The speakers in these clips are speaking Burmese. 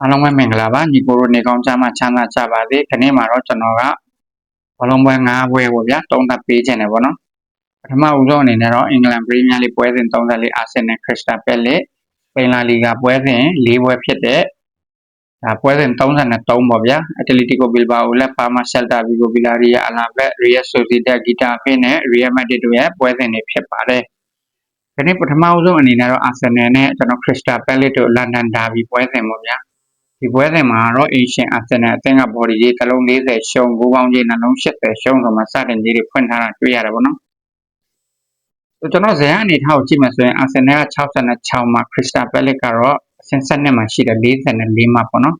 အားလုံးပဲမင်္ဂလာပါညီကိုတို့နေကောင်းကြမှာချမ်းသာကြပါစေဒီနေ့မှာတော့ကျွန်တော်ကဘောလုံးပွဲ၅ပွဲပေါ့ဗျာတုံးသက်ပေးခြင်းတယ်ပေါ့နော်ပထမဦးဆုံးအနေနဲ့တော့အင်္ဂလန်ပရီးမီးယားလိပွဲစဉ်34အာဆင်နယ်ခရစ္စတာပက်လက်စပိန်လာလီဂါပွဲစဉ်၄ပွဲဖြစ်တဲ့ဒါပွဲစဉ်33ပေါ့ဗျာအက်တလီတီကိုဘီလ်ဘာအိုလက်ပါမာရှယ်တာဗီဂိုဗီလာရီယာအလာဘက်ရီယက်ဆိုစီတက်ဂီတာဖင်းနဲ့ရီယယ်မက်တစ်တို့ရဲ့ပွဲစဉ်တွေဖြစ်ပါတယ်ဒီနေ့ပထမဦးဆုံးအနေနဲ့တော့အာဆင်နယ်နဲ့ကျွန်တော်ခရစ္စတာပက်လက်တို့လန်ဒန်ဒါဘီပွဲစဉ်ပေါ့ဗျာ ဒီပွဲစဉ်မှာတော့ Asian Arsenal အသင်းက body ကြီးတစ်လုံး40ရှုံး9ပေါင်းကြီးနှလုံး80ရှုံးဆိုမှစတင်ကြီးတွေဖွင့်ထားတာတွေ့ရတယ်ပေါ့နော်ဆိုကျွန်တော်ဇယားအနေထားကိုကြည့်မှဆိုရင် Arsenal က66မှာ Crystal Palace ကတော့အဆင့်7မှာရှိတယ်44မှာပေါ့နော်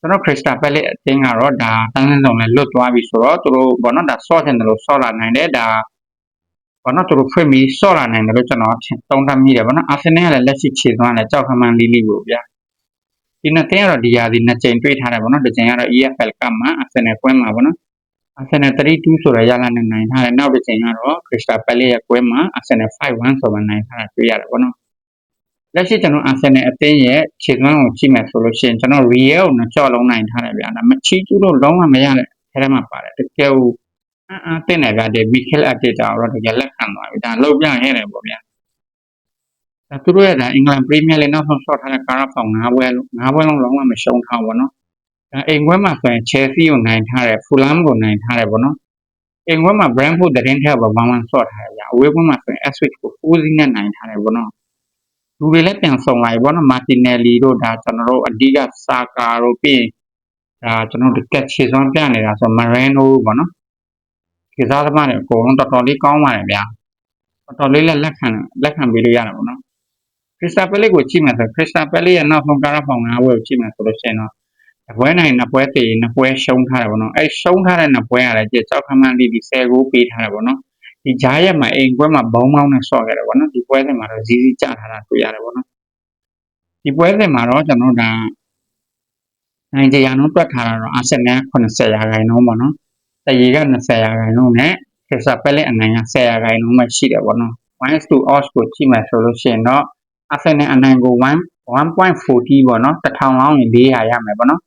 ကျွန်တော် Crystal Palace အသင်းကတော့ဒါတန်းစင်းဆောင်နဲ့လွတ်သွားပြီဆိုတော့သူတို့ဘောနော်ဒါ short တယ်လို့ short လာနိုင်တယ်ဒါဘောနော်သူတို့ဖွင့်ပြီး short လာနိုင်တယ်လို့ကျွန်တော်သုံးသပ်မိတယ်ဘောနော် Arsenal ကလည်းလက်ရှိခြေသွားတယ်ကြောက်ခမန်းလေးလေးကိုဗျာ ဒီနှစ်တင်းကတော့ဒီရာဒီနှစ်ကြိမ်တွေ့ထားတယ်ဗောနော်တစ်ကြိမ်ကတော့ EFL ကမှ Arsenal ကွဲမှာဗောနော် Arsenal 3-2ဆိုတဲ့ရလနဲ့နိုင်ထားတယ်နောက်တစ်ကြိမ်ကတော့ Crystal Palace ရဲ့ကွဲမှာ Arsenal 5-1ဆိုမှနိုင်ထားတာတွေ့ရတယ်ဗောနော်လက်ရှိကျွန်တော် Arsenal အသင်းရဲ့ခြေသွမ်းကိုကြည့်မယ်ဆိုလို့ရှိရင်ကျွန်တော် Real ကိုနှစ်ကြော့လုံးနိုင်ထားတယ်ဗျာဒါမချီကျူးလို့လုံးဝမရတဲ့အဲထဲမှာပါတယ်တကယ်ကိုအန်းတင်တယ်ဗျာဒီ Mikel Arteta တော့တကယ်လက်ခံသွားပြီဒါလောက်ပြခဲ့တယ်ဗောဗျာ ဒါသူတို့ရဲ့ဒါအင်္ဂလန်ပရီးမီးယားလိနောက်ဆုံးဆော့ထားတဲ့ကာရာဖောင်၅ပွဲ၅ပွဲလုံးလုံးဝမရှုံးထားဘူးဗောနော်ဒါအိမ်ခွဲမှာဆိုရင် Chelsea ကိုနိုင်ထားတယ် Fulham ကိုနိုင်ထားတယ်ဗောနော်အိမ်ခွဲမှာ Brentford တရင်ထက်ဘာမှမဆော့ထားရဗျာအဝေးခွဲမှာဆိုရင် Ipswich ကို4-0နဲ့နိုင်ထားတယ်ဗောနော်လူတွေလည်းပြန်ဆောင်လာပြီဗောနော် Martinelli တို့ဒါကျွန်တော်တို့အဓိက Saka တို့ပြီးဒါကျွန်တော်တို့ကက်ချေစွမ်းပြနေတာဆို Marino ဗောနော်ခေစားသမားတွေအကုန်လုံးတော်တော်လေးကောင်းပါတယ်ဗျာတော်တော်လေးလက်ခံလက်ခံပေးလို့ရတယ်ဗောနော် ခရစ္စတာပယ်လေးကိုကြည့်မယ်ဆိုခရစ္စတာပယ်လေးရဲ့နောက်ဆုံးကားဖောင်၅ဘွဲကိုကြည့်မယ်ဆိုလို့ရှိရင်တော့ဘွဲနိုင်နှစ်ပွဲတည်နှစ်ပွဲရှုံးထားတယ်ဗောနော်အဲရှုံးထားတဲ့နှစ်ပွဲရတယ်ကြည့်ကြောက်ခမန်းလေးဒီ10ဂိုးပေးထားတယ်ဗောနော်ဒီဂျားရက်မှာအိမ်ပွဲမှာဘုံမောင်းနဲ့ဆော့ခဲ့တယ်ဗောနော်ဒီပွဲစဉ်မှာတော့ဇီးဇီးကျထားတာတွေ့ရတယ်ဗောနော်ဒီပွဲစဉ်မှာတော့ကျွန်တော်ဒါနိုင်ကြရအောင်တွက်ထားတာတော့အာဆင်နယ်80ရာခိုင်နှုန်းဗောနော်တရေက20ရာခိုင်နှုန်းနဲ့ခရစ္စတာပယ်လေးအနိုင်က10ရာခိုင်နှုန်းမှရှိတယ်ဗောနော်1 to odds ကိုကြည့်မယ်ဆိုလို့ရှိရင်တော့ Arsenal အနိုင်ကို1 1.40ပေါ့နော်1000လောင်းရင်400ရမယ်ပေါ့နော်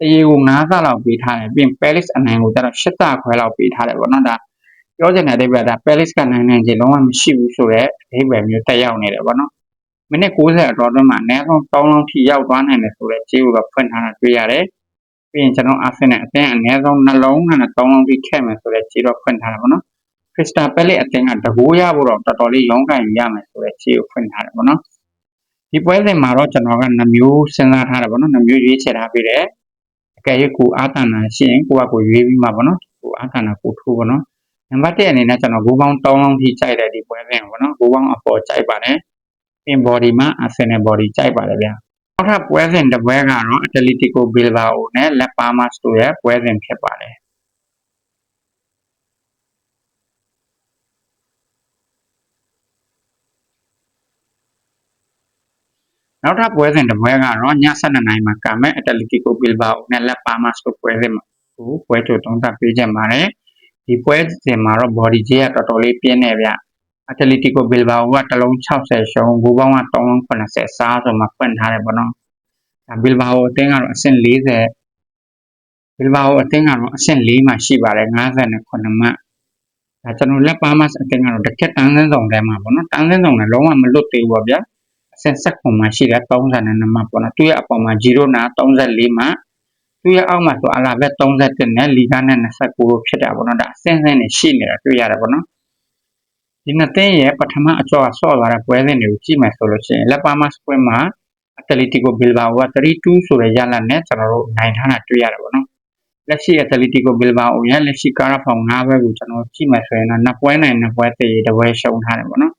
တရေကို9ဆလောက်ပေးထားတယ်ပြီးရင် Palace အနိုင်ကိုကျတော့8ဆခွဲလောက်ပေးထားတယ်ပေါ့နော်ဒါပြောချင်တဲ့အဓိပ္ပာယ်ဒါ Palace ကနိုင်နိုင်ခြင်းလုံးဝမရှိဘူးဆိုတော့အဓိပ္ပာယ်မျိုးတက်ရောက်နေတယ်ပေါ့နော်မိနစ်60အတော်အတွင်းမှာအနည်းဆုံး3လုံးထိရောက်သွားနိုင်တယ်ဆိုတော့ခြေကိုတော့ဖွင့်ထားတာတွေ့ရတယ်ပြီးရင်ကျွန်တော် Arsenal အသင်းအနည်းဆုံးနှလုံးနဲ့3လုံးထိခဲ့မယ်ဆိုတော့ခြေတော့ဖွင့်ထားတာပေါ့နော်ခရစ္စတာပက်လက်အသင်းကတကိုးရဖို့တော့တော်တော်လေးရုန်းကန်ရမယ်ဆိုတော့ခြေကိုဖွင့်ထားတယ်ပေါ့နော် ဒီပွဲစဉ်မှာတော့ကျွန်တော်ကနှမျိုးစဉ်းစားထားတယ်ပေါ့နော်နှမျိုးရွေးချယ်ထားပြီးတယ်အကယ်၍ကိုအာတန်နာရှိရင်ကိုကကိုရွေးပြီးမှပေါ့နော်ကိုအာတန်နာကိုထိုးပေါ့နော်နံပါတ်1အနေနဲ့ကျွန်တော်ဂိုးပေါင်း3လုံးထိကြိုက်တယ်ဒီပွဲစဉ်ပေါ့နော်ဂိုးပေါင်းအပေါ်ကြိုက်ပါတယ်ပင် body မှာ Arsenal body ကြိုက်ပါတယ်ဗျာနောက်ထပ်ပွဲစဉ်တစ်ပွဲကတော့ Atletico Bilbao နဲ့ Las Palmas တို့ရဲ့ပွဲစဉ်ဖြစ်ပါတယ် နောက်ထပ်ပွဲစဉ်တစ်ပွဲကတော့ည7:00နာရီမှာကာမက်အက်တလီတီကိုဘီလ်ဘာအိုနဲ့လက်ပါမတ်တို့ပွဲစဉ်မှာကိုပွဲချိုသုံးသပ်ပေးကြပါတယ်ဒီပွဲစဉ်မှာတော့ body ကြီးကတော်တော်လေးပြင်းနေဗျအက်တလီတီကိုဘီလ်ဘာအိုကတလုံး60ရှုံးဘူပေါင်းက380စားဆိုမှဖွင့်ထားတယ်ပေါ့နော်ဒါဘီလ်ဘာအိုအသင်းကတော့အဆင့်40ဘီလ်ဘာအိုအသင်းကတော့အဆင့်4မှာရှိပါတယ်59မှတ်ဒါကျွန်တော်လက်ပါမတ်အသင်းကတော့တကက်တန်းစင်းဆောင်ထဲမှာပေါ့နော်တန်းစင်းဆောင်နဲ့လုံးဝမလွတ်သေးဘူးပေါ့ဗျာ အဆင့်ဆက်ခွန်မှာရှိတဲ့32မှတ်ပေါ့နော်သူ့ရဲ့အပေါ်မှာ0နာ34မှသူ့ရဲ့အောက်မှာဆိုအလာဘက်31နဲ့လီဂါနဲ့29ဖြစ်တာပေါ့နော်ဒါအဆင့်ဆင့်နဲ့ရှိနေတာတွေ့ရတယ်ပေါ့နော်ဒီနှစ်သင်းရဲ့ပထမအကျော်ဆော့သွားတဲ့ပွဲစဉ်တွေကိုကြည့်မယ်ဆိုလို့ရှိရင်လက်ပါမတ်ပွဲမှာအက်တလီတီကိုဘီလ်ဘာအိုက3-2ဆိုတဲ့ရလဒ်နဲ့ကျွန်တော်တို့နိုင်ထားတာတွေ့ရတယ်ပေါ့နော်လက်ရှိအက်တလီတီကိုဘီလ်ဘာအိုရဲ့လက်ရှိကာရာဖောင်၅ဘက်ကိုကျွန်တော်ကြည့်မယ်ဆိုရင်တော့နှစ်ပွဲနိုင်နှစ်ပွဲတည်တပွဲရှုံးထားတယ်ပေါ့နော်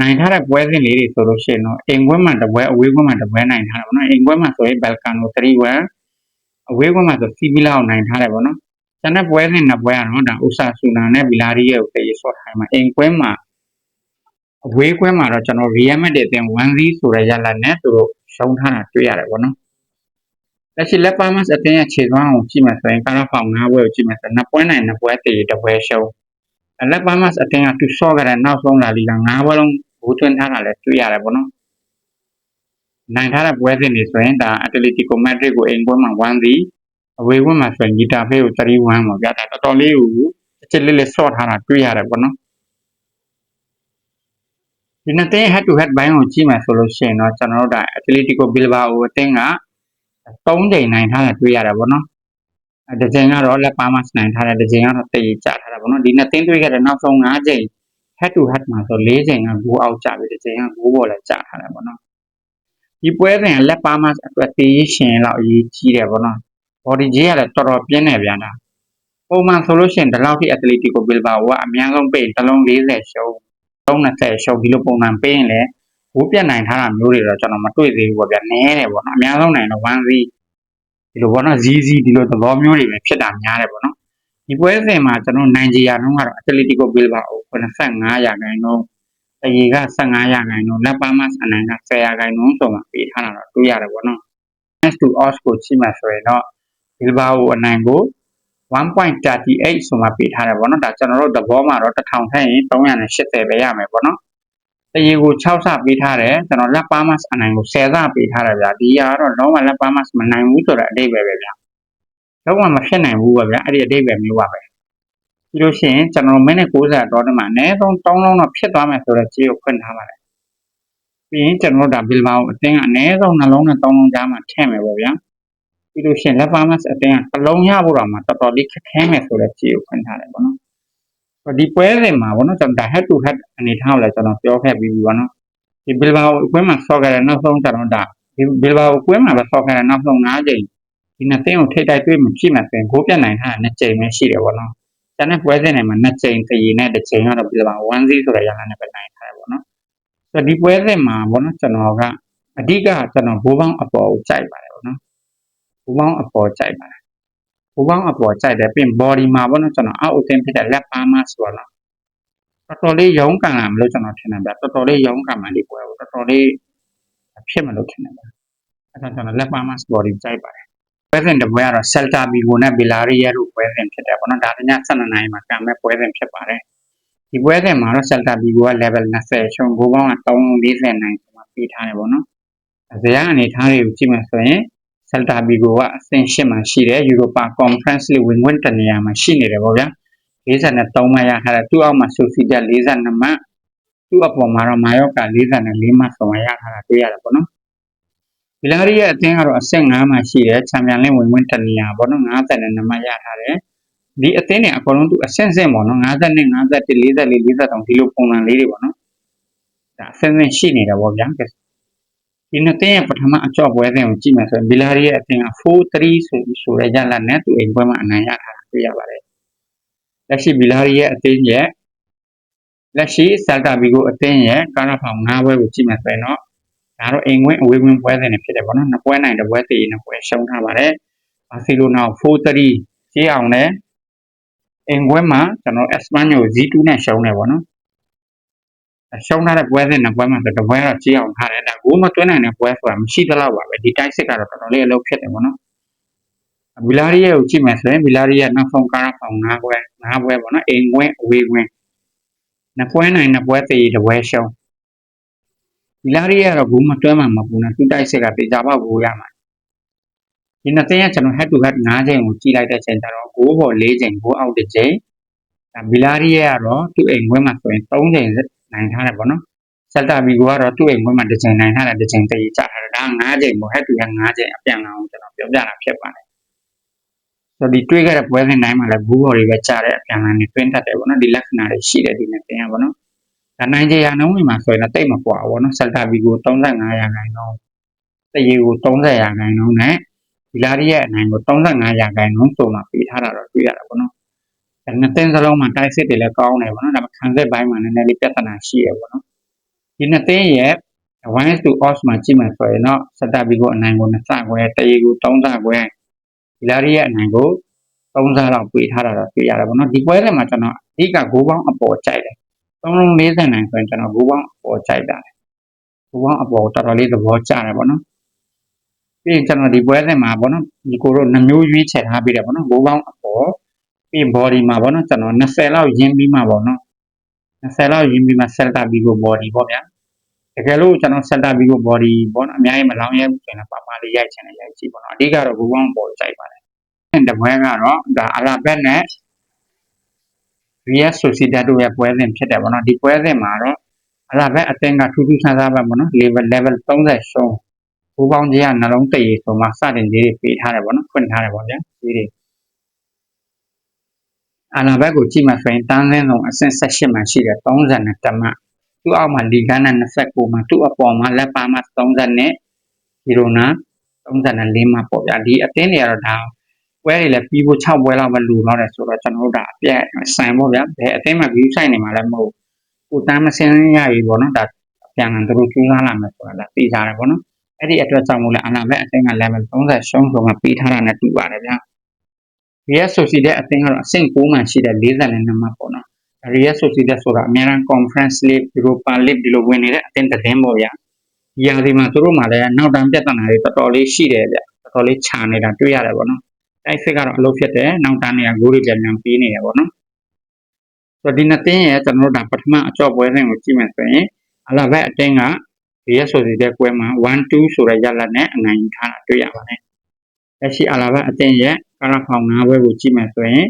နိုင်ထားတဲ့ပွဲစဉ်လေးတွေဆိုလို့ရှိရင်တော့အိမ်ခွဲမှာတစ်ပွဲအဝေးခွဲမှာတစ်ပွဲနိုင်ထားတယ်ပေါ့နော်အိမ်ခွဲမှာဆိုရင်ဘယ်လ်ကန်ကို3-1အဝေးခွဲမှာဆိုစီဗီလာကိုနိုင်ထားတယ်ပေါ့နော်ကျန်တဲ့ပွဲစဉ်နှစ်ပွဲကတော့ဒါဥဆာဆူနာနဲ့ဗီလာရီရဲ့ကိုတည်ဆော့ထားမှာအိမ်ခွဲမှာအဝေးခွဲမှာတော့ကျွန်တော် Real Madrid အသင်း1-0ဆိုတဲ့ရလဒ်နဲ့သူတို့ရှုံးထားတာတွေ့ရတယ်ပေါ့နော်လက်ရှိလက်ပါမတ်အသင်းရဲ့ခြေသွမ်းကိုကြည့်မှဆိုရင်ကာရာဖောင်၅ပွဲကိုကြည့်မှဆိုနှစ်ပွဲနိုင်နှစ်ပွဲတည်တစ်ပွဲရှုံး လက်ပါမတ်အသင်းကသူဆော့ကြတဲ့နောက်ဆုံးလာလီက၅ပွဲလုံးဘူသွင်းထားတာလည်းတွေ့ရတယ်ပေါ့နော်နိုင်ထားတဲ့ပွဲစဉ်တွေဆိုရင်ဒါ Atletico Madrid ကိုအိမ်ပွဲမှာ1စီအဝေးပွဲမှာဆိုရင် Getafe ကို3-1ပေါ့ဗျာဒါတော်တော်လေးကိုအချစ်လေးလေးဆော့ထားတာတွေ့ရတယ်ပေါ့နော်ဒီနှစ်သင်း head to head ဘိုင်းကိုကြည့်မယ်ဆိုလို့ရှိရင်တော့ကျွန်တော်တို့ဒါ Atletico Bilbao အသင်းက3ချိန်နိုင်ထားတာတွေ့ရတယ်ပေါ့နော် အဲတစ်ချိန်ကတော့လက်ပါမစနိုင်ထားတယ်တစ်ချိန်ကတော့တေးကြထားတာပေါ့နော်ဒီနှစ်သင်းတွေ့ခဲ့တဲ့နောက်ဆုံး5ချိန် head to head မှာဆို4ချိန်ကဂိုးအောက်ကျပြီတစ်ချိန်ကဂိုးပေါ်လည်းကျထားတယ်ပေါ့နော်ဒီပွဲစဉ်ကလက်ပါမအတွက်တေးရှင်လောက်အရေးကြီးတယ်ပေါ့နော် body ကြီးကလည်းတော်တော်ပြင်းနေပြန်တာပုံမှန်ဆိုလို့ရှိရင်ဒီလောက်ထိ Atletico Bilbao ကအများဆုံးပေးတစ်လုံး40ရှုံး30ရှုံးဒီလိုပုံမှန်ပေးရင်လည်းဘိုးပြတ်နိုင်ထားတာမျိုးတွေတော့ကျွန်တော်မတွေ့သေးဘူးပေါ့ဗျာနည်းတယ်ပေါ့နော်အများဆုံးနိုင်တော့1 Z ဒီလိုပေါ့နော် ZZ ဒီလိုသဘောမျိုးတွေပဲဖြစ်တာများတယ်ပေါ့နော်ဒီပွဲစဉ်မှာကျွန်တော်နိုင်ဂျီယာနှုန်းကတော့ Atletico Bilbao 85ရာခိုင်နှုန်းအရေက15ရာခိုင်နှုန်းလက်ပါမတ်အနိုင်က10ရာခိုင်နှုန်းဆိုမှပေးထားတာတော့တွေ့ရတယ်ပေါ့နော် S to odds ကိုကြည့်မှဆိုရင်တော့ Bilbao အနိုင်ကို1.38ဆိုမှပေးထားတယ်ပေါ့နော်ဒါကျွန်တော်တို့သဘောမှာတော့1000ထက်ရင်380ပဲရမယ်ပေါ့နော်တ ရေကို6ဆပေးထားတယ်ကျွန်တော်လက်ပါမတ်အနိုင်ကို10ဆပေးထားတယ်ဗျာဒီဟာကတော့လုံးဝလက်ပါမတ်မနိုင်ဘူးဆိုတဲ့အဓိပ္ပာယ်ပဲဗျာလုံးဝမဖြစ်နိုင်ဘူးပါဗျာအဲ့ဒီအဓိပ္ပာယ်မျိုးပါပဲပြီးလို့ရှိရင်ကျွန်တော်မိနစ်60တော့တမှာအနည်းဆုံး3လုံးတော့ဖြစ်သွားမယ်ဆိုတော့ကြေးကိုဖွင့်ထားပါတယ်ပြီးရင်ကျွန်တော်တို့ဒါဘီလဘာကိုအတင်းကအနည်းဆုံးနှလုံးနဲ့3လုံးကြားမှာထည့်မယ်ပေါ့ဗျာပြီးလို့ရှိရင်လက်ပါမတ်အတင်းကတစ်လုံးရဖို့တော့မှတော်တော်လေးခက်ခဲမယ်ဆိုတော့ကြေးကိုဖွင့်ထားတယ်ပေါ့နော် ဒီပွဲစဉ်မှာပေါ့နော်ကျွန်တော် head to head အနေထားကိုလည်းကျွန်တော်ပြောခဲ့ပြီးပြီပေါ့နော်ဒီဘီလဘာကိုအကွင်းမှာဆော့ခဲ့တဲ့နောက်ဆုံးကျွန်တော်ဒါဒီဘီလဘာကိုအကွင်းမှာပဲဆော့ခဲ့တဲ့နောက်ဆုံး5ချိန်ဒီနှစ်သင်းကိုထိတိုက်တွေ့မှဖြစ်မှဆိုရင်ဂိုးပြတ်နိုင်တာနှစ်ချိန်ပဲရှိတယ်ပေါ့နော်ကျန်တဲ့ပွဲစဉ်တွေမှာနှစ်ချိန်တည်နဲ့တစ်ချိန်ကတော့ဘီလဘာ1-0ဆိုတဲ့ရလမ်းနဲ့ပဲနိုင်ထားတယ်ပေါ့နော်ဆိုတော့ဒီပွဲစဉ်မှာပေါ့နော်ကျွန်တော်ကအဓိကကျွန်တော်ဘိုးပေါင်းအပေါ်ကိုကြိုက်ပါတယ်ပေါ့နော်ဘိုးပေါင်းအပေါ်ကြိုက်ပါတယ် ဘူပေါင်းအပေါ်ကြိုက်တယ်ပြင် body မှာပေါ့နော်ကျွန်တော်အောက်အသင်းဖြစ်တဲ့ left arm ဆိုတော့တော်တော်လေးရုံးကန်လာမလို့ကျွန်တော်ထင်တယ်ဗျတော်တော်လေးရုံးကန်မှဒီပွဲကိုတော်တော်လေးဖြစ်မလို့ထင်တယ်ဗျအဲ့ဒါကျွန်တော် left arm body ကြိုက်ပါတယ်ပွဲစဉ်တစ်ပွဲကတော့ Celta Vigo နဲ့ Villarreal တို့ပွဲစဉ်ဖြစ်တယ်ပေါ့နော်ဒါတည7နိုင်မှာကံမဲ့ပွဲစဉ်ဖြစ်ပါတယ်ဒီပွဲစဉ်မှာတော့ Celta Vigo က level 20ရှုံးဘူပေါင်းက340နိုင်ဆိုမှပေးထားတယ်ပေါ့နော်ဇယားအနေထားတွေကိုကြည့်မှဆိုရင် Celta Vigo ကအဆင့်၈မှာရှိတယ် Europa Conference League ဝင်ခွင့်တနေရာမှာရှိနေတယ်ပေါ့ဗျာ53မှတ်ရထားတယ်သူ့အောက်မှာ Sociedad 42မှတ်သူ့အပေါ်မှာတော့ Mallorca 44မှတ်ဆောင်ရထားတာတွေ့ရတယ်ပေါ့နော်ဗီလာရီရဲ့အသင်းကတော့အဆင့်5မှာရှိတယ်ချန်ပီယံလိဝင်ခွင့်တနေရာပေါ့နော်52မှတ်ရထားတယ်ဒီအသင်းတွေအကုန်လုံးသူအဆင့်ဆင့်ပေါ့နော်52 51 44 43ဒီလိုပုံစံလေးတွေပေါ့နော်ဒါအဆင့်ဆင့်ရှိနေတယ်ပေါ့ဗျာ ဒီနှစ်သင်းရဲ့ပထမအကြော့ပွဲစဉ်ကိုကြည့်မယ်ဆိုရင်ဘီလာရီရဲ့အသင်းက4-3ဆိုဆိုတဲ့ရလဒ်နဲ့သူအိမ်ပွဲမှာအနိုင်ရထားတာတွေ့ရပါတယ်။လက်ရှိဘီလာရီရဲ့အသင်းရဲ့လက်ရှိဆယ်တာဘီကိုအသင်းရဲ့ကာရာဖောင်၅ပွဲကိုကြည့်မယ်ဆိုရင်တော့ဒါတော့အိမ်ဝင်အဝေးဝင်ပွဲစဉ်တွေဖြစ်တယ်ပေါ့နော်။နှစ်ပွဲနိုင်တစ်ပွဲတည်နှစ်ပွဲရှုံးထားပါတယ်။ဘာစီလိုနာ4-3ကြေးအောင်နဲ့အိမ်ပွဲမှာကျွန်တော်အက်စပန်ညို Z2 နဲ့ရှုံးတယ်ပေါ့နော်။ ရှုံးထားတဲ့ပွဲစဉ်နှစ်ပွဲမှာဆိုတပွဲတော့ကြီးအောင်ထားတယ်ဒါဂိုးမသွင်းနိုင်တဲ့ပွဲဆိုတာမရှိသလောက်ပါပဲဒီတိုက်စစ်ကတော့တော်တော်လေးအလုပ်ဖြစ်တယ်ပေါ့နော်ဗီလာရီယာကိုကြည့်မယ်ဆိုရင်ဗီလာရီယာနောက်ဆုံးကားဖောင်၅ပွဲ၅ပွဲပေါ့နော်အိမ်ဝင်အဝေးဝင်နှစ်ပွဲနိုင်နှစ်ပွဲသေးတစ်ပွဲရှုံးဗီလာရီယာတော့ဂိုးမသွင်းမှမပူနဲ့သူတိုက်စစ်ကတေချာပေါက်ဂိုးရမှာဒီနှစ်သင်းကကျွန်တော် head to head ၅ချိန်ကိုကြည့်လိုက်တဲ့ချိန်ကျတော့ဂိုးပေါ်၄ချိန်ဂိုးအောက်တစ်ချိန်ဒါဗီလာရီယာကတော့သူ့အိမ်ဝင်မှာဆိုရင်၃ချိန် နိုင်ထားတယ်ပေါ့နော်ဆက်တာဘီကိုကတော့သူ့အိမ်ခွင့်မှာတစ်ချိန်နိုင်ထားတယ်တစ်ချိန်တည်ကြထားတယ်ဒါ၅ချိန်ပေါ့ဟဲ့သူက၅ချိန်အပြန်လာအောင်ကျွန်တော်ပြောပြတာဖြစ်ပါတယ်ဆိုဒီတွေးခဲ့တဲ့ပွဲစဉ်တိုင်းမှာလည်းဘူးဘော်တွေပဲကြားတဲ့အပြန်လာနေတွင်းတတ်တယ်ပေါ့နော်ဒီလက္ခဏာတွေရှိတယ်ဒီနဲ့တင်ရပါတော့ဒါနိုင်ကြရနှုန်းဝင်မှာဆိုရင်တိတ်မကွာဘူးပေါ့နော်ဆက်တာဘီကို35ရာခိုင်နှုန်းတရေကို30ရာခိုင်နှုန်းနဲ့ဒီလာရီရဲ့အနိုင်ကို35ရာခိုင်နှုန်းဆိုမှပေးထားတာတော့တွေ့ရတာပေါ့နော် နှစ်သင်းစလုံးမှာတိုက်စစ်တွေလည်းကောင်းတယ်ပေါ့နော်ဒါပေမဲ့ခံစစ်ပိုင်းမှာနည်းနည်းလေးပြဿနာရှိရပေါ့နော်ဒီနှစ်သင်းရဲ့1 to odds မှာကြည့်မယ်ဆိုရင်တော့စတာဘီကိုအနိုင်ကို2ဆခွဲတရေကို3ဆခွဲဒီလာရီရဲ့အနိုင်ကို3ဆလောက်ပေးထားတာတော့တွေ့ရတယ်ပေါ့နော်ဒီပွဲထဲမှာကျွန်တော်အဓိကဂိုးပေါင်းအပေါ်ကြိုက်တယ်3လုံး40နိုင်ဆိုရင်ကျွန်တော်ဂိုးပေါင်းအပေါ်ကြိုက်တာဂိုးပေါင်းအပေါ်တော်တော်လေးသဘောကျတယ်ပေါ့နော်ပြီးရင်ကျွန်တော်ဒီပွဲထဲမှာပေါ့နော်ဒီကိုတို့နှမျိုးရွေးချယ်ထားပြီးတယ်ပေါ့နော်ဂိုးပေါင်းအပေါ် ပြီး body မှာပေါ့နော်ကျွန်တော်20လောက်ရင်းပြီးမှပေါ့နော်20လောက်ရင်းပြီးမှ cell တာပြီးကို body ပေါ့ဗျာတကယ်လို့ကျွန်တော်ဆက်တက်ပြီးတော့ body ပေါ့နော်အများကြီးမလောင်ရဲဘူးဆိုရင်လည်းပါပါလေးရိုက်ချင်တယ်ရိုက်ကြည့်ပေါ့နော်အဓိကတော့ဘူပေါင်းပေါ်ကြိုက်ပါတယ်တပွဲကတော့ဒါအလာဘက်နဲ့ Real Sociedad တို့ရဲ့ပွဲစဉ်ဖြစ်တယ်ပေါ့နော်ဒီပွဲစဉ်မှာတော့အလာဘက်အသင်းကထူးထူးခြားခြားပဲပေါ့နော် level level 30ရှုံးဘူပေါင်းကြီးကနှလုံးတည်ဆိုမှစတင်ကြီးတွေပေးထားတယ်ပေါ့နော်ဖွင့်ထားတယ်ပေါ့ဗျာကြီးတွေ အလာဘက်ကိုကြည့်မှဆိုရင်တန်းစင်းဆုံးအဆင့်18မှာရှိတယ်30နဲ့တမသူ့အောက်မှာလီဂန်နဲ့29မှာသူ့အပေါ်မှာလက်ပါမှာ30နဲ့ဒီလိုနာ34မှာပေါ့ဗျာဒီအသင်းတွေကတော့ဒါပွဲတွေလည်းပြီးဖို့6ပွဲလောက်ပဲလူတော့တယ်ဆိုတော့ကျွန်တော်တို့ဒါအပြည့်ဆိုင်ပေါ့ဗျာဘယ်အသင်းမှာ view ဆိုင်နေမှာလည်းမဟုတ်ကိုတန်းမစင်းရပြီပေါ့နော်ဒါအပြန်ကန်တို့ကျူးစားလာမယ်ဆိုတာလည်းသိကြတယ်ပေါ့နော်အဲ့ဒီအတွက်ကြောင့်မို့လဲအနာဘက်အသင်းက level 30ရှုံးဆိုမှပြီးထားတာနဲ့တူပါတယ်ဗျာ Real Sociedad အသင်းကတော့အဆင့်9မှာရှိတဲ့42မှတ်ပေါ့နော် Real Sociedad ဆိုတာအများအား Conference League Europa League ဒီလိုဝင်နေတဲ့အသင်းသတင်းပေါ့ဗျာဒီရာဒီမှာသူတို့မှလည်းနောက်တန်းပြဿနာတွေတော်တော်လေးရှိတယ်ဗျတော်တော်လေးခြာနေတာတွေ့ရတယ်ပေါ့နော်တိုက်စစ်ကတော့အလုပ်ဖြစ်တယ်နောက်တန်းတွေကဂိုးတွေပြန်ပြန်ပေးနေတယ်ပေါ့နော်ဆိုတော့ဒီနှစ်သင်းရဲ့ကျွန်တော်တို့ဒါပထမအကြော့ပွဲစဉ်ကိုကြည့်မယ်ဆိုရင်အလာဘက်အသင်းက Real Sociedad ပွဲမှာ1-2ဆိုတဲ့ရလဒ်နဲ့အနိုင်ထားတာတွေ့ရပါတယ်လက်ရှိအလာဘက်အသင်းရဲ့ ကာရာဖောင်၅ဘွဲကိုကြည့်မယ်ဆိုရင်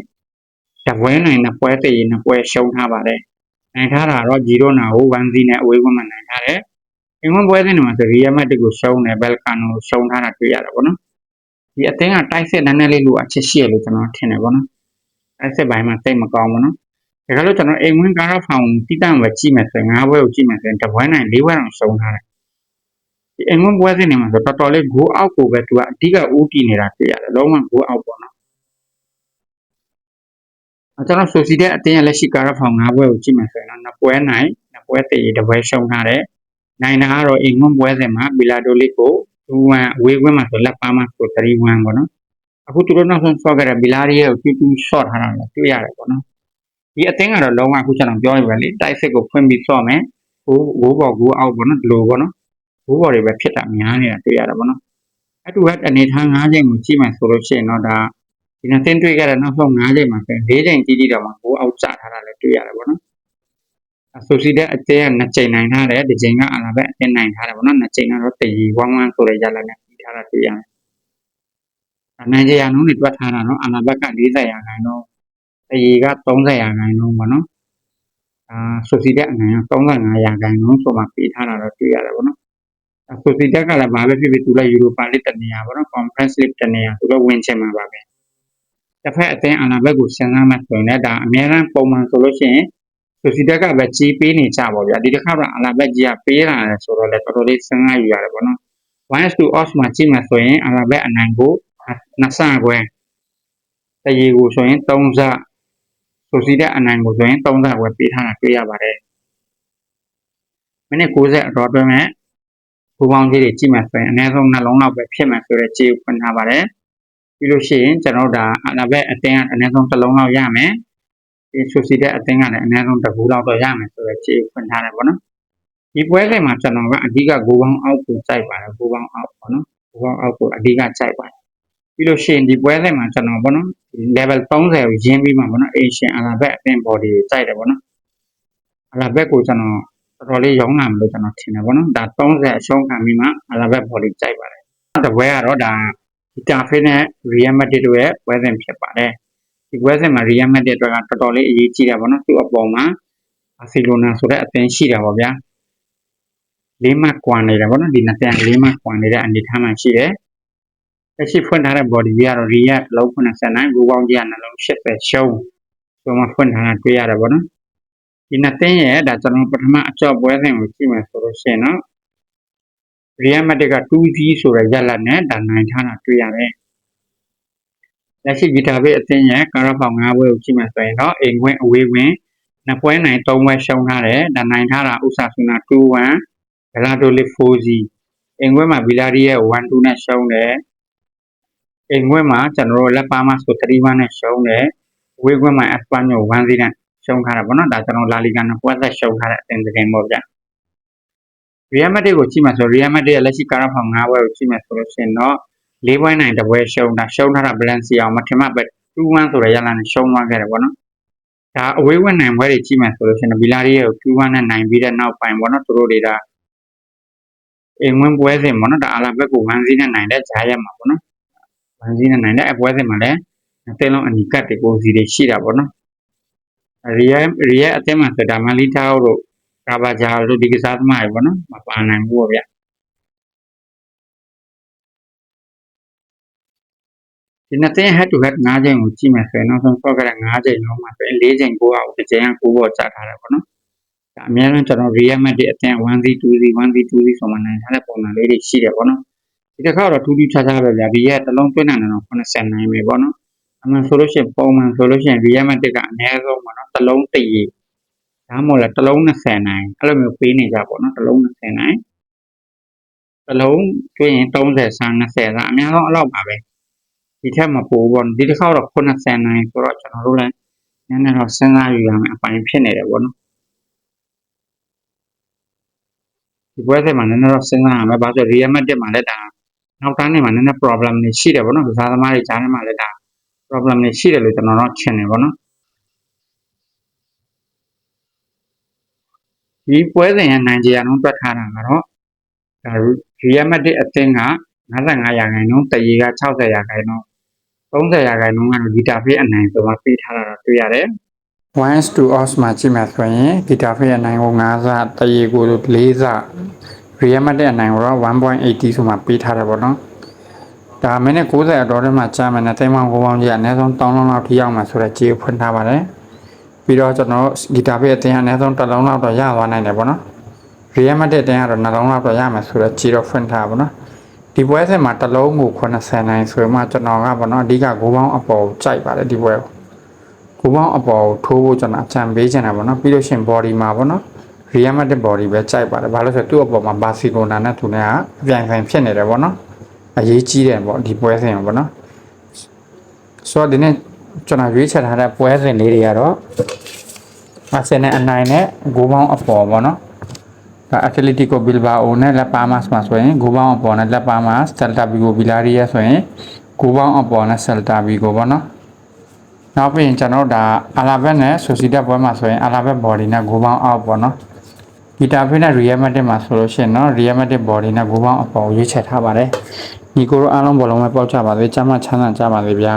တပွဲနိုင်နှစ်ပွဲတည်နှစ်ပွဲရှုံးထားပါတယ်။နိုင်ထားတာတော့ဂျီရိုနာကို1-0နဲ့အဝေးကွင်းမှာနိုင်ထားတယ်။အင်္ဂလန်ပွဲစဉ်မှာဆိုရီယယ်မက်တစ်ကိုရှုံးတယ်ဘယ်လ်ကာနိုရှုံးထားတာတွေ့ရတယ်ပေါ့နော်။ဒီအသင်းကတိုက်စစ်နည်းနည်းလေးလိုအချက်ရှိရလို့ကျွန်တော်ထင်တယ်ပေါ့နော်။တိုက်စစ်ပိုင်းမှာတိတ်မကောင်းဘူးနော်။ဒါကြလို့ကျွန်တော်အိမ်ဝင်ကာရာဖောင်တိတန့်ပဲကြည့်မယ်ဆိုရင်၅ဘွဲကိုကြည့်မယ်ဆိုရင်တပွဲနိုင်၄ဘွဲအောင်ရှုံးထားတယ် ဒီအင်္ဂလန်ပွဲစဉ်တွေမှာဆိုတော်တော်လေးဂိုးအောက်ကိုပဲသူကအဓိကဦးတည်နေတာတွေ့ရတယ်လုံးဝဂိုးအောက်ပေါ့နော်အဲကျွန်တော်ဆိုစီတဲ့အတင်းရဲ့လက်ရှိကာရဖောင်၅ပွဲကိုကြည့်မယ်ဆိုရင်တော့နှစ်ပွဲနိုင်နှစ်ပွဲတည်တစ်ပွဲရှုံးထားတယ်နိုင်တာကတော့အင်္ဂလန်ပွဲစဉ်မှာဘီလာဒိုလစ်ကို2-1အဝေးကွင်းမှာဆိုလက်ပါမှာဆို3-1ပေါ့နော်အခုသူတို့နောက်ဆုံးဆော့ခဲ့တဲ့ဘီလာရီရဲ့ကို2-2 shot ထားတာလည်းတွေ့ရတယ်ပေါ့နော်ဒီအတင်းကတော့လုံးဝအခုကျွန်တော်ပြောရပါလေတိုက်စစ်ကိုဖွင့်ပြီးဆော့မယ်ဂိုးဂိုးပေါ်ဂိုးအောက်ပေါ့နော်ဒီလိုပေါ့နော် ဘိုးဘော်တွေပဲဖြစ်တာများနေတာတွေ့ရတယ်ပေါ့နော်အဲ့တူကအနေထား၅ချိန်ကိုကြည့်မှဆိုလို့ရှိရင်တော့ဒါဒီနေ့သင်တွေ့ခဲ့တဲ့နောက်ဆုံး၅ချိန်မှာဆိုရင်၄ချိန်ကြည့်ကြည့်တော့မှဘိုးအောက်ကျထားတာလည်းတွေ့ရတယ်ပေါ့နော်အဆိုစီတဲ့အတဲက2ချိန်နိုင်ထားတယ်ဒီချိန်ကအလာဘက်အတင်းနိုင်ထားတယ်ပေါ့နော်2ချိန်ကတော့တရီဝမ်းဝမ်းဆိုတဲ့ရလနဲ့ပြီးထားတာတွေ့ရတယ်အနိုင်ကြရနှုန်းတွေတွက်ထားတာနော်အလာဘက်က40ရာခိုင်နှုန်းတရီက30ရာခိုင်နှုန်းပေါ့နော်အာဆိုစီတဲ့အနိုင်က35ရာခိုင်နှုန်းဆိုမှပြီးထားတာတော့တွေ့ရတယ်ပေါ့နော် ဆိုစီတက်ကလည်းဘာပဲဖြစ်ဖြစ်သူလည်းယူရိုပါလစ်တနေရာပေါ့နော် conference league တနေရာသူလည်းဝင်ချင်မှာပါပဲတစ်ဖက်အသင်းအနာဘက်ကိုစဉ်းစားမှဆိုရင်လည်းဒါအများအားပုံမှန်ဆိုလို့ရှိရင်ဆိုစီတက်ကပဲကြီးပေးနေကြပါဗျာဒီတစ်ခါတော့အနာဘက်ကြီးကပေးလာတယ်ဆိုတော့လည်းတော်တော်လေးစဉ်းစားယူရတယ်ပေါ့နော်1 to odds မှာကြည့်မှဆိုရင်အနာဘက်အနိုင်ကိုနှစ်ဆခွဲတရေကိုဆိုရင်3ဆဆိုစီတဲ့အနိုင်ကိုဆိုရင်3ဆခွဲပေးထားတာတွေ့ရပါတယ်မိနစ်90အတော်အတွင်းမဲ့ ပူပေါင်းကြီးတွေကြည့်မှဆိုရင်အနည်းဆုံးနှလုံးလောက်ပဲဖြစ်မှဆိုတဲ့ခြေကိုဖွင့်ထားပါတယ်ပြီးလို့ရှိရင်ကျွန်တော်ဒါအနာဘက်အတင်းကအနည်းဆုံးတစ်လုံးလောက်ရမယ်ဒီဆိုစီတဲ့အတင်းကလည်းအနည်းဆုံးတစ်ဘူးလောက်တော့ရမယ်ဆိုတဲ့ခြေကိုဖွင့်ထားတယ်ပေါ့နော်ဒီပွဲလေးမှာကျွန်တော်ကအဓိကဂိုးပေါင်းအောက်ကိုစိုက်ပါတယ်ဂိုးပေါင်းအောက်ပေါ့နော်ဂိုးပေါင်းအောက်ကိုအဓိကစိုက်ပါတယ်ပြီးလို့ရှိရင်ဒီပွဲလေးမှာကျွန်တော်ပေါ့နော် level 30ကိုရင်းပြီးမှပေါ့နော် Asian အလာဘက်အတင်း body ကိုစိုက်တယ်ပေါ့နော်အလာဘက်ကိုကျွန်တော် တော်တော်လေးရောင်းလာမလို့ကျွန်တော်ထင်တယ်ဗောနော်ဒါ30အရှုံးခံပြီးမှအလာဘက်ဘော်လီကြိုက်ပါတယ်တပွဲကတော့ဒါဒီတာဖေးနဲ့ Real Madrid တို့ရဲ့ပွဲစဉ်ဖြစ်ပါတယ်ဒီပွဲစဉ်မှာ Real Madrid အတွက်ကတော်တော်လေးအရေးကြီးတယ်ဗောနော်သူ့အပေါ်မှာဘာစီလိုနာဆိုတဲ့အသင်းရှိတာဗောဗျာလေးမှတ်ကွာနေတယ်ဗောနော်ဒီနှစ်သင်းလေးမှတ်ကွာနေတဲ့အနေထားမှရှိတယ်လက်ရှိဖွင့်ထားတဲ့ body ကတော့ Real လုံး89ဘူပေါင်းကြီးကနှလုံး80ရှုံးဆိုမှဖွင့်ထားတာတွေ့ရတယ်ဗောနော် ဒီနှစ်သင်းရဲ့ဒါကျွန်တော်ပထမအကြော့ပွဲစဉ်ကိုကြည့်မယ်ဆိုလို့ရှိရင်တော့ Real Madrid က 2G ဆိုတဲ့ရလဒ်နဲ့ဒါနိုင်ထားတာတွေ့ရတယ်။လက်ရှိဂီတာဘေးအသင်းရဲ့ကာရာဖောင်၅ပွဲကိုကြည့်မယ်ဆိုရင်တော့အိမ်ဝင်အဝေးဝင်နှစ်ပွဲနိုင်၃ပွဲရှုံးထားတယ်။ဒါနိုင်ထားတာဥဆာဆူနာ2-1ဂလာဒိုလစ် 4G အိမ်ခွဲမှာဗီလာရီရဲ့1-2နဲ့ရှုံးတယ်။အိမ်ခွဲမှာကျွန်တော်တို့လက်ပါမဆို3-1နဲ့ရှုံးတယ်။ဝေးခွဲမှာအက်စပန်ညို1-0နဲ့ ရှုံးထားတာပေါ့နော်ဒါကျွန်တော်လာလီဂါနှစ်ပွဲသက်ရှုံးထားတဲ့အသင်းသတင်းပေါ့ဗျာရီယယ်မက်ဒရစ်ကိုကြည့်မှဆိုရီယယ်မက်ဒရစ်ရဲ့လက်ရှိကာရာဖောင်၅ပွဲကိုကြည့်မှဆိုလို့ရှိရင်တော့၄ပွဲနိုင်တစ်ပွဲရှုံးတာရှုံးထားတာဘလန်စီအောင်မထင်မှပဲ2-1ဆိုတဲ့ရလနဲ့ရှုံးသွားခဲ့တယ်ပေါ့နော်ဒါအဝေးဝင်နိုင်ပွဲတွေကြည့်မှဆိုလို့ရှိရင်ဗီလာရီရဲ့ကို2-1နဲ့နိုင်ပြီးတဲ့နောက်ပိုင်းပေါ့နော်သူတို့တွေကအိမ်ဝင်ပွဲစဉ်ပေါ့နော်ဒါအလာဘက်ကိုဝမ်းစည်းနဲ့နိုင်တဲ့ဂျားရက်မှာပေါ့နော်ဝမ်းစည်းနဲ့နိုင်တဲ့အပွဲစဉ်မှာလည်းအသင်းလုံးအနီကတ်တွေကိုစီတွေရှိတာပေါ့နော် ရီယရီယအသင်းမှာဆိုတာမလီတာတို့ကာဘာဂျာတို့ဒီကစားသမားတွေပေါ့နော်မပါနိုင်ဘူးပေါ့ဗျဒီနှစ်သင်း head to head ၅ချိန်ကိုကြည့်မယ်ဆိုရင်နောက်ဆုံးဆော့ခဲ့တဲ့၅ချိန်လုံးမှာဆိုရင်၄ချိန်ကိုအောင်တစ်ချိန်က9ပေါ်ချထားတယ်ပေါ့နော်ဒါအများဆုံးကျွန်တော် Real Madrid အသင်း 1C 2C 1C 2C ဆိုမှနိုင်ထားတဲ့ပုံစံလေးတွေရှိတယ်ပေါ့နော်ဒီတစ်ခါတော့ထူးထူးခြားခြားပဲဗျာဒီရဲ့တစ်လုံးသွင်းနိုင်တယ်တော့80နိုင်ပြီပေါ့နော် အမှန်ဆိုလို့ရှိရင်ပုံမှန်ဆိုလို့ရှိရင် Real Madrid ကအနည်းဆုံးပေါ့နော်တစ်လုံးတည်ဒါမှမဟုတ်လဲတစ်လုံး20နိုင်အဲ့လိုမျိုးပေးနေကြပေါ့နော်တစ်လုံး20နိုင်တစ်လုံးသွင်းရင်30ဆန်း20ဆန်းအများဆုံးအဲ့လောက်ပါပဲဒီထက်မပိုဘူးပေါ့ဒီတစ်ခါတော့80နိုင်ဆိုတော့ကျွန်တော်တို့လည်းနည်းနည်းတော့စဉ်းစားယူရမယ်အပိုင်းဖြစ်နေတယ်ပေါ့နော်ဒီပွဲစဉ်မှာနည်းနည်းတော့စဉ်းစားရမယ်ဘာလို့ Real Madrid မှာလည်းဒါနောက်တန်းနေမှာနည်းနည်း problem တွေရှိတယ်ပေါ့နော်ကစားသမားတွေကြားထဲမှာလည်းဒါ problem တွေရှိတယ်လို့ကျွန်တော်တော့ထင်တယ်ပေါ့နော်ဒီပွဲစဉ်ရဲ့နိုင်ကြရအောင်တွက်ထားတာကတော့ဒါ Real Madrid အသင်းက55ရာခိုင်နှုန်းတရေက60ရာခိုင်နှုန်း30ရာခိုင်နှုန်းကတော့ဂီတာဖေးအနိုင်ဆိုမှပေးထားတာတော့တွေ့ရတယ်1 to os မှာကြည့်မှဆိုရင်ဂီတာဖေးအနိုင်ကို5ဆတရေကို4ဆ Real Madrid အနိုင်ကိုတော့1.80ဆိုမှပေးထားတယ်ပေါ့နော် ဒါမိနစ်90အတော်ထဲမှာကြာမယ်နဲ့တိမ်မောင်ကိုပေါင်းကြီးအနည်းဆုံး3လုံးလောက်ထိရောက်မှာဆိုတော့ကြေးဖွင့်ထားပါတယ်ပြီးတော့ကျွန်တော်ဂီတာဖေးအတင်းအနည်းဆုံး1လုံးလောက်တော့ရသွားနိုင်တယ်ပေါ့နော် Real Madrid တင်းကတော့နှလုံးလောက်တော့ရမယ်ဆိုတော့ကြေးတော့ဖွင့်ထားပါတော့ဒီပွဲစဉ်မှာတစ်လုံးကို80နိုင်ဆိုမှကျွန်တော်ကပေါ့နော်အဓိကဂိုးပေါင်းအပေါ်ကြိုက်ပါတယ်ဒီပွဲကိုကိုပေါင်းအပေါ်ထိုးဖို့ကျွန်တော်အချံပေးချင်တာပေါ့နော်ပြီးလို့ရှိရင် body မှာပေါ့နော် Real Madrid body ပဲကြိုက်ပါတယ်ဘာလို့ဆိုတော့သူ့အပေါ်မှာ Barcelona နဲ့သူနဲ့ကအပြိုင်ဆိုင်ဖြစ်နေတယ်ပေါ့နော် အရေးကြီးတယ်ပေါ့ဒီပွဲစဉ်ပေါ့နော်ဆိုတော့ဒီနေ့ကျွန်တော်ရွေးချယ်ထားတဲ့ပွဲစဉ်လေးတွေကတော့အာဆင်နယ်အနိုင်နဲ့ဂိုးပေါင်းအပေါ်ပေါ့နော်ဒါ Atletico Bilbao နဲ့ La Palma မှာဆိုရင်ဂိုးပေါင်းအပေါ်နဲ့ La Palma Celta Vigo Villarreal ဆိုရင်ဂိုးပေါင်းအပေါ်နဲ့ Celta Vigo ပေါ့နော်နောက်ပြီးရင်ကျွန်တော်ဒါအာလာဘက်နဲ့ဆိုစီတက်ပွဲမှာဆိုရင်အာလာဘက်ဘော်ဒီနဲ့ဂိုးပေါင်းအောက်ပေါ့နော်ဂီတာဖိနဲ့ရီယယ်မက်တစ်မှာဆိုလို့ရှိရင်နော်ရီယယ်မက်တစ်ဘော်ဒီနဲ့ဂိုးပေါင်းအပေါ်ရွေးချယ်ထားပါတယ် ညီကိုတို့အားလုံးဘောလုံးပဲပေါက်ကြပါသေးကျမ်းမချမ်းသာကြပါသေးဗျာ